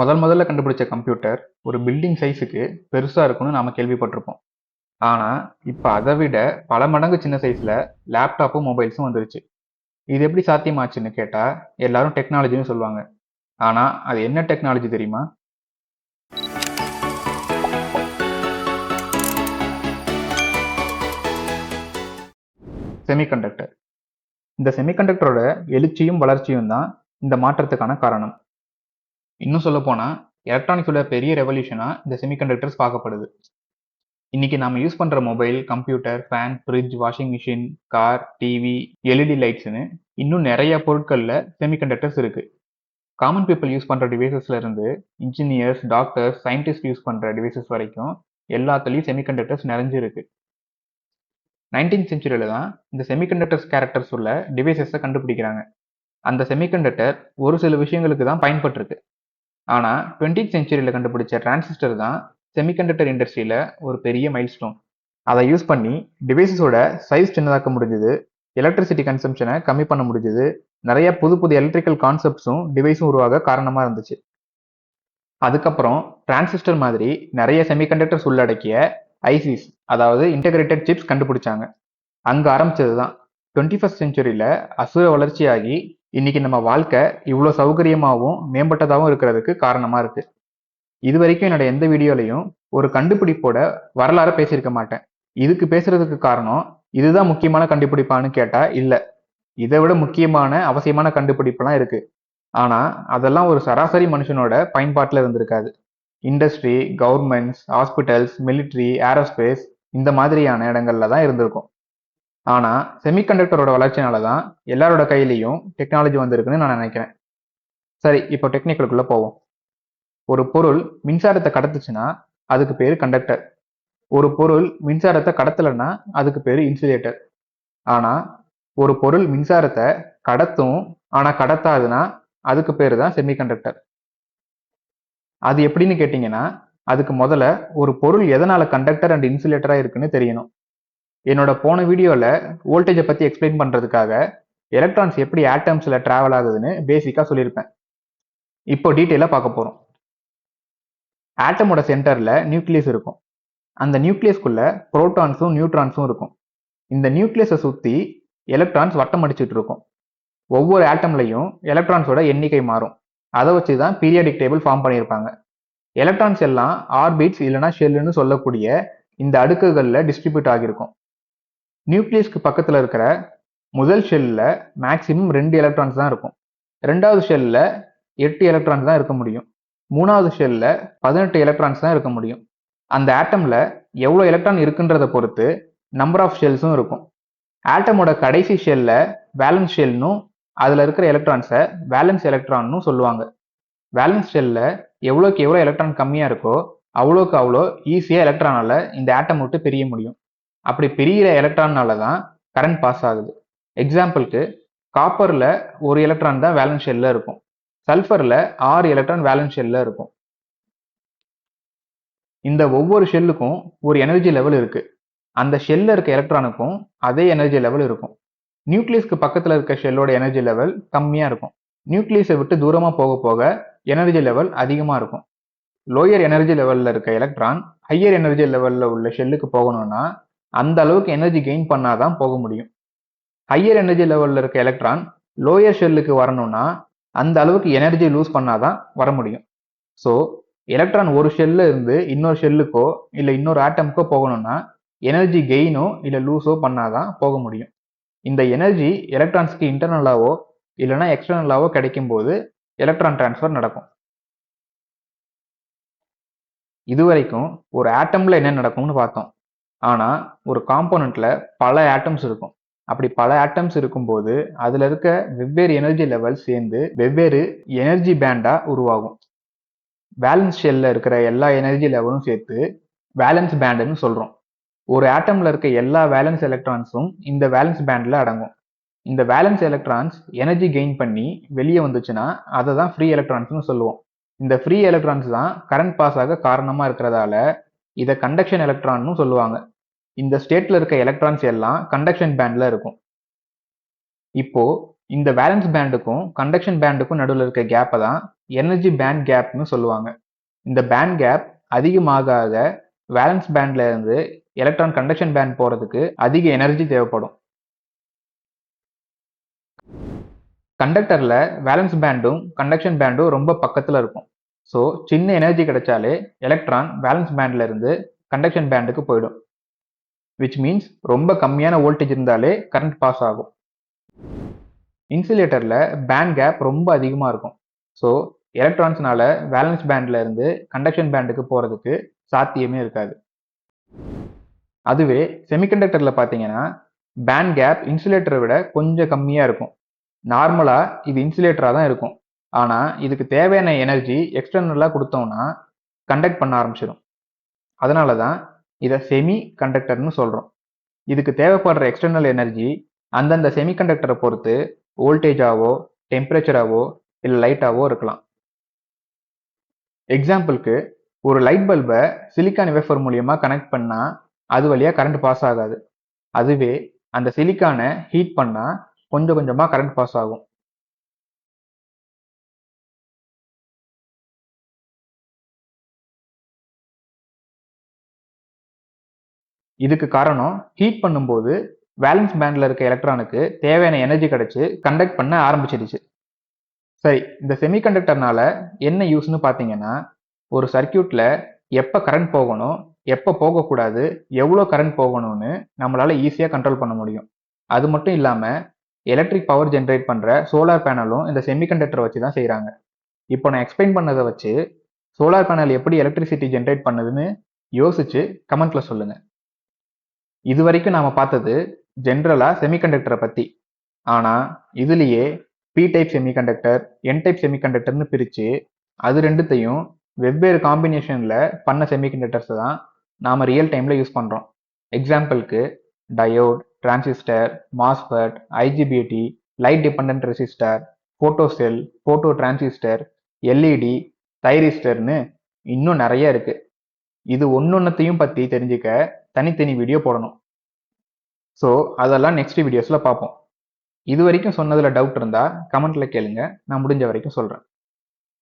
முதல் முதல்ல கண்டுபிடிச்ச கம்ப்யூட்டர் ஒரு பில்டிங் சைஸுக்கு பெருசாக இருக்கும்னு நாம் கேள்விப்பட்டிருப்போம். ஆனால் இப்போ அதை விட பல மடங்கு சின்ன சைஸில் லேப்டாப்பும், மொபைல்ஸும் வந்துருச்சு. இது எப்படி சாத்தியமாச்சுன்னு கேட்டால் எல்லாரும் டெக்னாலஜின்னு சொல்லுவாங்க. ஆனால் அது என்ன டெக்னாலஜி தெரியுமா? செமிகண்டக்டர். இந்த செமிகண்டக்டரோட எழுச்சியும், வளர்ச்சியும் தான் இந்த மாற்றத்துக்கான காரணம். இன்னும் சொல்லப்போனா, எலக்ட்ரானிக்ஸோட பெரிய ரெவல்யூஷனாக இந்த செமிகண்டக்டர்ஸ் பார்க்கப்படுது. இன்னைக்கு நம்ம யூஸ் பண்ணுற mobile, computer, fan, fridge, washing machine, car, TV, LED லைட்ஸ்னு இன்னும் நிறைய பொருட்களில் செமிகண்டக்டர்ஸ் இருக்குது காமன் பீப்பிள் யூஸ் பண்ணுற டிவைசஸ்ல இருந்து இன்ஜினியர்ஸ், டாக்டர்ஸ், சயின்டிஸ்ட் யூஸ் பண்ணுற டிவைசஸ் வரைக்கும் எல்லாத்துலேயும் செமிகண்டக்டர்ஸ் நிறைஞ்சிருக்கு நைன்டீன் 19th செஞ்சுரியில தான் இந்த செமிகண்டக்டர்ஸ் கேரக்டர்ஸ் உள்ள டிவைசஸை கண்டுபிடிக்கிறாங்க. அந்த செமிகண்டக்டர் ஒரு சில விஷயங்களுக்கு தான் பயன்பட்டிருக்கு. ஆனா 20th செஞ்சுரியில கண்டுபிடிச்ச டிரான்சிஸ்டர் தான் செமிகண்டக்டர் இண்டஸ்ட்ரியில ஒரு பெரிய மைல்ஸ்டோன். அதை யூஸ் பண்ணி டிவைசஸோட சைஸ் சின்னதாக்க முடிஞ்சது, எலக்ட்ரிசிட்டி கன்சம்ஷனை கம்மி பண்ண முடிஞ்சது, நிறைய புது புது எலக்ட்ரிக்கல் கான்செப்ட்ஸும் டிவைஸும் உருவாக காரணமாக இருந்துச்சு. அதுக்கப்புறம் டிரான்சிஸ்டர் மாதிரி நிறைய செமிகண்டக்டர்ஸ் உள்ளடக்கிய ஐசிஸ் அதாவது இன்டகிரேட்டட் சிப்ஸ் கண்டுபிடிச்சாங்க. அங்கே ஆரம்பிச்சது தான் 21st செஞ்சுரியில அசுர வளர்ச்சியாகி இன்னைக்கு நம்ம வாழ்க்கை இவ்வளோ சௌகரியமாகவும் மேம்பட்டதாகவும் இருக்கிறதுக்கு காரணமா இருக்கு. இதுவரைக்கும் என்னோட எந்த வீடியோலையும் ஒரு கண்டுபிடிப்போட வரலாற பேசியிருக்க மாட்டேன். இதுக்கு பேசுறதுக்கு காரணம் இதுதான் முக்கியமான கண்டுபிடிப்பான்னு கேட்டா இல்லை இதை விட முக்கியமான, அவசியமான கண்டுபிடிப்புலாம் இருக்கு. ஆனா, அதெல்லாம் ஒரு சராசரி மனுஷனோட பயன்பாட்டில் இருந்திருக்காது. Industry, governments, hospitals military, aerospace இந்த மாதிரியான இடங்கள்ல தான் இருந்திருக்கும். ஆனால் செமிகண்டக்டரோட வளர்ச்சினால தான் எல்லாரோட கையிலையும் டெக்னாலஜி வந்திருக்குன்னு நான் நினைக்கிறேன். சரி, இப்போ டெக்னிக்கலுக்குள்ளே போவோம். ஒரு பொருள் மின்சாரத்தை கடத்துச்சுன்னா அதுக்கு பேர் கண்டக்டர். ஒரு பொருள் மின்சாரத்தை கடத்தலைன்னா அதுக்கு பேர் இன்சுலேட்டர். ஆனால் ஒரு பொருள் மின்சாரத்தை கடத்தும், ஆனால் கடத்தாதுன்னா அதுக்கு பேர் தான் செமிகண்டக்டர். அது எப்படின்னு கேட்டிங்கன்னா அதுக்கு முதல்ல ஒரு பொருள் எதனால் கண்டக்டர் அண்ட் இன்சுலேட்டராக இருக்குன்னு தெரியணும். என்னோட போன வீடியோவில் வோல்டேஜை பற்றி எக்ஸ்பிளைன் பண்ணுறதுக்காக எலக்ட்ரான்ஸ் எப்படி ஆட்டம்ஸில் ட்ராவல் ஆகுதுன்னு பேசிக்காக சொல்லியிருப்பேன். இப்போ டீட்டெயிலாக பார்க்க போகிறோம் ஆட்டமோட சென்டரில் நியூக்ளியஸ் இருக்கும். அந்த நியூக்ளியஸ்க்குள்ளே ப்ரோட்டான்ஸும் நியூட்ரான்ஸும் இருக்கும். இந்த நியூக்ளியஸை சுற்றி எலக்ட்ரான்ஸ் வட்டம் அடிச்சுட்டு இருக்கும். ஒவ்வொரு ஆட்டம்லையும் எலக்ட்ரான்ஸோட எண்ணிக்கை மாறும். அதை வச்சு தான் பீரியாடிக் டேபிள் ஃபார்ம் பண்ணியிருப்பாங்க. எலக்ட்ரான்ஸ் எல்லாம் ஆர்பிட்ஸ் இல்லைனா ஷெல்லுன்னு சொல்லக்கூடிய இந்த அடுக்குகளில் டிஸ்ட்ரிபியூட் ஆகியிருக்கும். நியூக்ளியஸ்க்கு பக்கத்தில் இருக்கிற முதல் ஷெல்லில் மேக்ஸிமம் ரெண்டு எலக்ட்ரான்ஸ் தான் இருக்கும். ரெண்டாவது ஷெல்லில் எட்டு எலக்ட்ரான்ஸ் தான் இருக்க முடியும். மூணாவது ஷெல்லில் பதினெட்டு எலக்ட்ரான்ஸ் தான் இருக்க முடியும். அந்த ஆட்டமில் எவ்வளோ எலக்ட்ரான் இருக்குன்றதை பொறுத்து நம்பர் ஆஃப் ஷெல்ஸும் இருக்கும். ஆட்டமோட கடைசி ஷெல்லில் வேலன்ஸ் ஷெல்னும், அதில் இருக்கிற எலக்ட்ரான்ஸை வேலன்ஸ் எலக்ட்ரான்னு சொல்லுவாங்க. வேலன்ஸ் ஷெல்லில் எவ்வளோக்கு எவ்வளோ எலக்ட்ரான் கம்மியாக இருக்கோ, அவ்வளோக்கு அவ்வளோ ஈஸியாக எலக்ட்ரானால் இந்த ஆட்டம் விட்டு பிரிய முடியும். அப்படி பிரிகிற எலக்ட்ரான்னால தான் கரண்ட் பாஸ் ஆகுது. எக்ஸாம்பிள்க்கு காப்பரில் ஒரு எலக்ட்ரான் தான் வேலன்ஸ் ஷெல்லில் இருக்கும். சல்ஃபரில் ஆறு எலக்ட்ரான் வேலன்ஸ் ஷெல்லில் இருக்கும். இந்த ஒவ்வொரு ஷெல்லுக்கும் ஒரு எனர்ஜி லெவல் இருக்குது அந்த ஷெல்லில் இருக்க எலக்ட்ரானுக்கும் அதே எனர்ஜி லெவல் இருக்கும். நியூக்ளியஸ்க்கு பக்கத்தில் இருக்க ஷெல்லோட எனர்ஜி லெவல் கம்மியாக இருக்கும். நியூக்ளியஸை விட்டு தூரமாக போக போக எனர்ஜி லெவல் அதிகமாக இருக்கும். லோயர் எனர்ஜி லெவலில் இருக்க எலக்ட்ரான் ஹையர் எனர்ஜி லெவலில் உள்ள ஷெல்லுக்கு போகணும்னா அந்த அளவுக்கு எனர்ஜி கெயின் பண்ணாதான் போக முடியும். ஹையர் எனர்ஜி லெவலில் இருக்க எலக்ட்ரான் லோயர் ஷெல்லுக்கு வரணும்னா அந்த அளவுக்கு எனர்ஜி லூஸ் பண்ணாதான் வர முடியும். ஸோ எலக்ட்ரான் ஒரு ஷெல்ல இருந்து இன்னொரு ஷெல்லுக்கோ இல்லை இன்னொரு ஆட்டம்க்கோ போகணும்னா எனர்ஜி கெயினோ இல்லை லூஸோ பண்ணாதான் போக முடியும். இந்த எனர்ஜி எலக்ட்ரான்ஸ்க்கு இன்டர்னலாவோ இல்லைனா எக்ஸ்டர்னலாவோ கிடைக்கும்போது எலக்ட்ரான் டிரான்ஸ்ஃபர் நடக்கும். இதுவரைக்கும் ஒரு ஆட்டம்ல என்ன நடக்கும்னு பார்த்தோம். ஆனால் ஒரு காம்போனண்ட்ல பல ஆட்டம்ஸ் இருக்கும். அப்படி பல ஆட்டம்ஸ் இருக்கும்போது அதில் இருக்க வெவ்வேறு எனர்ஜி லெவல் சேர்ந்து வெவ்வேறு எனர்ஜி பேண்டாக உருவாகும். வேலன்ஸ் ஷெல்லில் இருக்கிற எல்லா எனர்ஜி லெவலும் சேர்த்து வேலன்ஸ் பேண்டுன்னு சொல்கிறோம் ஒரு ஆட்டமில் இருக்க எல்லா வேலன்ஸ் எலக்ட்ரான்ஸும் இந்த வேலன்ஸ் பேண்டில் அடங்கும். இந்த வேலன்ஸ் எலக்ட்ரான்ஸ் எனர்ஜி கெயின் பண்ணி வெளியே வந்துச்சுன்னா அதை தான் ஃப்ரீ எலக்ட்ரான்ஸ்னு சொல்லுவோம். இந்த ஃப்ரீ எலக்ட்ரான்ஸ் தான் கரண்ட் பாஸ் ஆக காரணமாக இருக்கிறதால இதை கண்டக்ஷன் எலக்ட்ரான்னு சொல்லுவாங்க. இந்த ஸ்டேட்ல இருக்க எலக்ட்ரான்ஸ் எல்லாம் கண்டக்ஷன் பேண்ட்ல இருக்கும். இப்போ இந்த வேலன்ஸ் பேண்டுக்கும் கண்டக்ஷன் பேண்டுக்கும் நடுவில் இருக்க கேப்பை தான் எனர்ஜி பேண்ட் கேப்னு சொல்லுவாங்க. இந்த பேண்ட் கேப் அதிகமாக ஆக வேலன்ஸ் பேண்ட்ல இருந்து எலக்ட்ரான் கண்டக்ஷன் பேண்ட் போறதுக்கு அதிக எனர்ஜி தேவைப்படும். கண்டக்டர்ல வேலன்ஸ் பேண்டும் கண்டக்ஷன் பேண்டும் ரொம்ப பக்கத்துல இருக்கும். ஸோ சின்ன எனர்ஜி கிடைச்சாலே எலக்ட்ரான் வேலன்ஸ் பேண்ட்ல இருந்து கண்டக்ஷன் பேண்டுக்கு போயிடும். விச் மீன்ஸ் ரொம்ப கம்மியான வோல்டேஜ் இருந்தாலே கரண்ட் பாஸ் ஆகும். இன்சுலேட்டரில் பேண்ட் கேப் ரொம்ப அதிகமாக இருக்கும். ஸோ எலக்ட்ரான்ஸ்னால வேலன்ஸ் பேண்டில் இருந்து கண்டக்ஷன் பேண்டுக்கு போகிறதுக்கு சாத்தியமே இருக்காது. அதுவே செமிகண்டக்டரில் பார்த்தீங்கன்னா பேண்ட் கேப் இன்சுலேட்டரை விட கொஞ்சம் கம்மியாக இருக்கும். நார்மலாக இது இன்சுலேட்டராக தான் இருக்கும். ஆனால் இதுக்கு தேவையான எனர்ஜி எக்ஸ்டர்னலாக கொடுத்தோம்னா கண்டக்ட் பண்ண ஆரம்பிச்சிடும் அதனால தான் இதை செமி கண்டக்டர்னு சொல்கிறோம் இதுக்கு தேவைப்படுற எக்ஸ்டர்னல் எனர்ஜி அந்தந்த செமிகண்டக்டரை பொறுத்து வோல்டேஜாவோ டெம்பரேச்சராகவோ இல்லை லைட்டாவோ இருக்கலாம். எக்ஸாம்பிளுக்கு ஒரு லைட் பல்பை சிலிக்கான் வேஃபர் மூலியமாக கனெக்ட் பண்ணால் அது வழியாக கரண்ட் பாஸ் ஆகாது. அதுவே அந்த சிலிக்கானை ஹீட் பண்ணால் கொஞ்சம் கொஞ்சமாக கரண்ட் பாஸ் ஆகும். இதுக்கு காரணம் ஹீட் பண்ணும்போது வேலன்ஸ் பேண்ட்ல இருக்க எலக்ட்ரானுக்கு தேவையான எனர்ஜி கிடைச்சு கண்டக்ட் பண்ண ஆரம்பிச்சிடுச்சு. சரி இந்த செமிகண்டக்டர்னால என்ன யூஸ்னு பார்த்தீங்கன்னா ஒரு சர்க்கியூட்ல எப்போ கரண்ட் போகணும் எப்போ போகக்கூடாது எவ்வளோ கரண்ட் போகணும்னு நம்மளால ஈஸியாக கண்ட்ரோல் பண்ண முடியும். அது மட்டும் இல்லாமல் எலக்ட்ரிக் பவர் ஜென்ரேட் பண்ணுற சோலார் பேனலும் இந்த செமிகண்டக்டர் வச்சு தான் செய்கிறாங்க இப்போ நான் எக்ஸ்பிளைன் பண்ணதை வச்சு சோலார் பேனல் எப்படி எலக்ட்ரிசிட்டி ஜென்ரேட் பண்ணுதுன்னு யோசிச்சு கமெண்ட்ல சொல்லுங்கள் இது வரைக்கும் நாம பார்த்தது ஜென்ரலா செமிகண்டக்டரை பத்தி. ஆனா இதுலயே P type semiconductor N type செமிகண்டக்டர்னு பிரிச்சு அது ரெண்டுத்தையும் வெவ்வேறு காம்பினேஷன்ல பண்ண செமிகண்டக்டர்ஸ் தான் நாம ரியல் டைம்ல யூஸ் பண்றோம். எக்ஸாம்பிளுக்கு diode transistor MOSFET IGBT light dependent resistor photo cell photo transistor LED தைரிஸ்டர்னு இன்னும் நிறைய இருக்கு. இது ஒன்னொன்னத்தையும் பத்தி தெரிஞ்சுக்க தனித்தனி வீடியோ போடணும். ஸோ அதெல்லாம் நெக்ஸ்ட் வீடியோஸ்ல பார்ப்போம். இது வரைக்கும் சொன்னதில் டவுட் இருந்தா கமெண்ட்ல கேளுங்க. நான் முடிஞ்ச வரைக்கும் சொல்றேன்.